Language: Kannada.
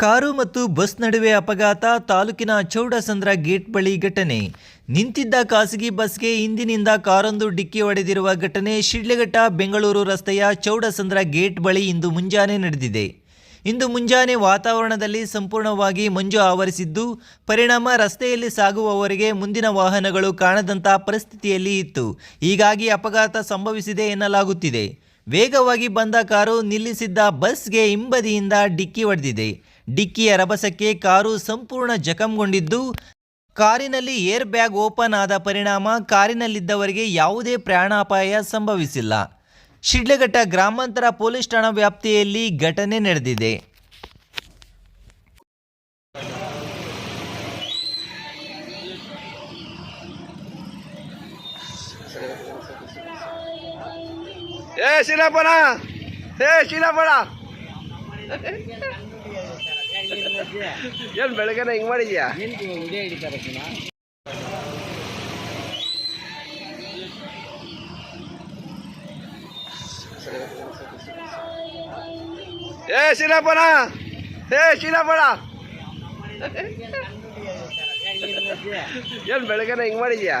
ಕಾರು ಮತ್ತು ಬಸ್ ನಡುವೆ ಅಪಘಾತ, ತಾಲೂಕಿನ ಚೌಡಸಂದ್ರ ಗೇಟ್ ಬಳಿ ಘಟನೆ. ನಿಂತಿದ್ದ ಖಾಸಗಿ ಬಸ್ಗೆ ಹಿಂದಿನಿಂದ ಕಾರೊಂದು ಡಿಕ್ಕಿ ಹೊಡೆದಿರುವ ಘಟನೆ ಶಿಡ್ಲಘಟ್ಟ, ಬೆಂಗಳೂರು ರಸ್ತೆಯ ಚೌಡಸಂದ್ರ ಗೇಟ್ ಬಳಿ ಇಂದು ಮುಂಜಾನೆ ನಡೆದಿದೆ. ಇಂದು ಮುಂಜಾನೆ ವಾತಾವರಣದಲ್ಲಿ ಸಂಪೂರ್ಣವಾಗಿ ಮಂಜು ಆವರಿಸಿದ್ದು, ಪರಿಣಾಮ ರಸ್ತೆಯಲ್ಲಿ ಸಾಗುವವರಿಗೆ ಮುಂದಿನ ವಾಹನಗಳು ಕಾಣದಂತಹ ಪರಿಸ್ಥಿತಿಯಲ್ಲಿ ಇತ್ತು. ಹೀಗಾಗಿ ಅಪಘಾತ ಸಂಭವಿಸಿದೆ ಎನ್ನಲಾಗುತ್ತಿದೆ. ವೇಗವಾಗಿ ಬಂದ ಕಾರು ನಿಲ್ಲಿಸಿದ್ದ ಬಸ್ಗೆ ಹಿಂಬದಿಯಿಂದ ಡಿಕ್ಕಿ ಹೊಡೆದಿದೆ. ಡಿಕ್ಕಿಯ ರಭಸಕ್ಕೆ ಕಾರು ಸಂಪೂರ್ಣ ಜಖಂಗೊಂಡಿದ್ದು, ಕಾರಿನಲ್ಲಿ ಏರ್ ಬ್ಯಾಗ್ ಓಪನ್ ಆದ ಪರಿಣಾಮ ಕಾರಿನಲ್ಲಿದ್ದವರಿಗೆ ಯಾವುದೇ ಪ್ರಾಣಾಪಾಯ ಸಂಭವಿಸಿಲ್ಲ. ಶಿಡ್ಲಘಟ್ಟ ಗ್ರಾಮಾಂತರ ಪೊಲೀಸ್ ಠಾಣಾ ವ್ಯಾಪ್ತಿಯಲ್ಲಿ ಘಟನೆ ನಡೆದಿದೆ. ಏ ಶಿಲಾಪಣ ಏ ಶಿಲಾಪಣ ಏನ್ ಬೆಳಗ್ಗೆನ ಹಿಂಗ್ ಮಾಡಿದ್ಯಾ? ಏ ಶಿಲಾಪಣ ಏ ಶಿಲಾಪಣ ಏನ್ ಬೆಳಗ್ಗೆನ ಹಿಂಗ್ ಮಾಡಿದ್ಯಾ?